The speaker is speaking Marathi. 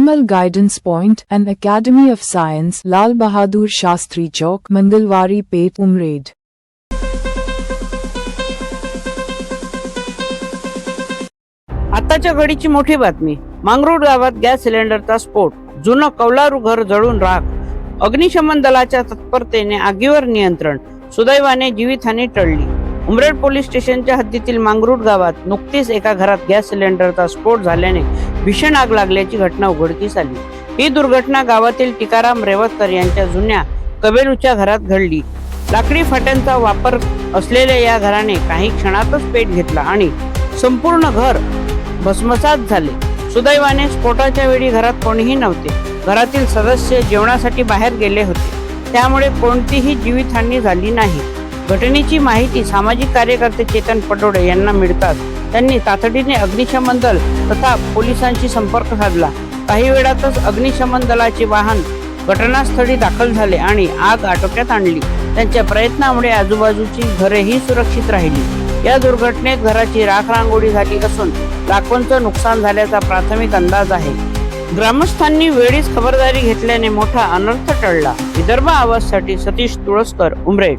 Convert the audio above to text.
Thermal Guidance Point and Academy of Science, Lal Bahadur Shastri Chowk, Mandalwari Pet Umraid. आताच्या घडीची मोठी बातमी. मांगरूळ गावात गॅस सिलेंडरचा स्फोट. जुनं कौलारू घर जळून राख. अग्निशमन दलाच्या तत्परतेने आगीवर नियंत्रण. सुदैवाने जीवितहानी टळली. उमरेड पोलीस स्टेशनच्या हद्दीतील मांगरूड गावात नुकतीच एका घरात गॅस सिलेंडरचा स्फोट झाल्याने भीषण आग लागल्याची घटना उघडकीस आली. ही दुर्घटना गावातील टिकाराम रेवतकर यांच्या जुन्या कबेलूच्या घरात घडली. लाकडी फाट्यांचा वापर असलेल्या या घराने काही क्षणातच पेट घेतला आणि संपूर्ण घर भस्मसात झाले. सुदैवाने स्फोटाच्या वेळी घरात कोणीही नव्हते. घरातील सदस्य जेवणासाठी बाहेर गेले होते. त्यामुळे कोणतीही जीवितहानी झाली नाही. घटनेची माहिती सामाजिक कार्यकर्ते चेतन पटोडे यांना मिळतात त्यांनी तातडीने अग्निशमन दल तथा पोलिसांशी संपर्क साधला. काही वेळातच अग्निशमन दलाचे वाहन घटनास्थळी दाखल झाले आणि आग आटोक्यात आणली. त्यांच्या प्रयत्नामुळे आजूबाजूची घरेही सुरक्षित राहिली. या दुर्घटनेत घराची राख रांगोळी झाली असून लाखोंचं नुकसान झाल्याचा प्राथमिक अंदाज आहे. ग्रामस्थांनी वेळीच खबरदारी घेतल्याने मोठा अनर्थ टळला. विदर्भ आवाजसाठी सतीश तुळसकर उमरेट